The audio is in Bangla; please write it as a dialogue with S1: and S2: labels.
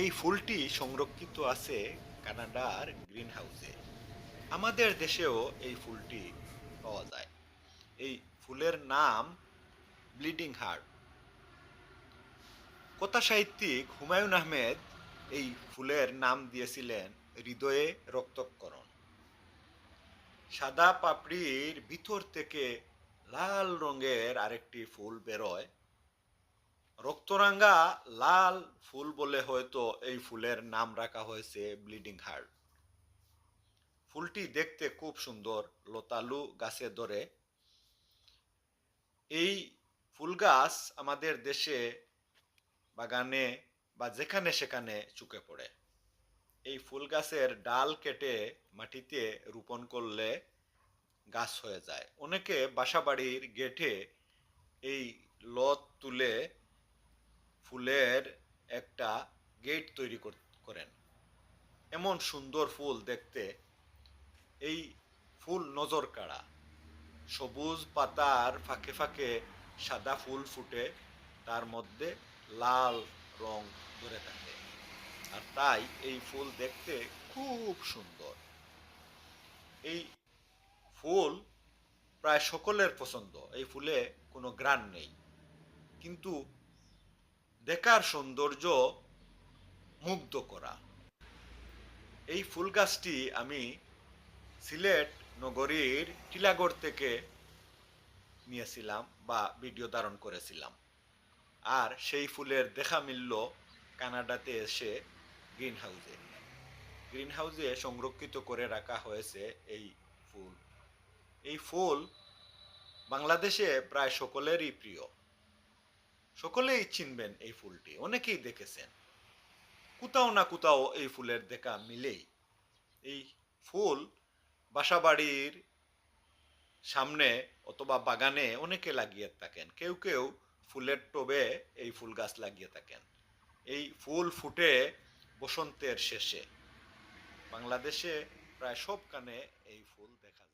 S1: এই ফুলটি সংরক্ষিত আছে কানাডার গ্রিন হাউসে আমাদের দেশেও এই ফুলটি পাওয়া যায়। এই ফুলের নাম ব্লিডিং হার্ট কথা সাহিত্যিক হুমায়ুন আহমেদ এই ফুলের নাম দিয়েছিলেন হৃদয়ে রক্তকরণ সাদা পাপড়ির ভিতর থেকে লাল রঙের আরেকটি ফুল বেরোয়। রক্তরাঙ্গা লাল ফুল বলে হয়তো এই ফুলের নাম রাখা হয়েছে ব্লিডিং হার্ট। ফুলটি দেখতে খুব সুন্দর লতালু গাছে ধরে। এই ফুল গাছ আমাদের দেশে বাগানে বা যেখানে সেখানে চুকে পড়ে। এই ফুল গাছের ডাল কেটে মাটিতে রোপণ করলে গাছ হয়ে যায়। অনেকে বাসাবাড়ির গেটে এই লত তুলে ফুলের একটা গেট তৈরি কর- করেন। এমন সুন্দর ফুল দেখতে এই ফুল নজর কাড়া। সবুজ পাতার ফাঁকে ফাঁকে সাদা ফুল ফুটে, তার মধ্যে লাল রং ধরে থাকে। আর তাই এই ফুল দেখতে খুব সুন্দর। এই ফুল প্রায় সকলের পছন্দ, এই ফুলে কোনো গ্রান নেই। কিন্তু দেখার সৌন্দর্য মুগ্ধ করা। এই ফুল গাছটি আমি সিলেট নগরীর টিলাগড় থেকে নিয়েছিলাম বা ভিডিও ধারণ করেছিলাম। আর সেই ফুলের দেখা মিলল কানাডাতে এসে গ্রিন হাউসে গ্রিন হাউসে সংরক্ষিত করে রাখা হয়েছে এই ফুল। এই ফুল বাংলাদেশে প্রায় সকলেরই প্রিয়। সকলেই চিনবেন এই ফুলটি, অনেকেই দেখেছেন। কোথাও না কোথাও এই ফুলের দেখা মিলেই। এই ফুল বাসাবাড়ির সামনে অথবা বাগানে অনেকে লাগিয়ে থাকেন, কেউ কেউ ফুলের টবে এই ফুল গাছ লাগিয়ে থাকেন। এই ফুল ফুটে বসন্তের শেষে। বাংলাদেশে প্রায় সবখানে এই ফুল দেখা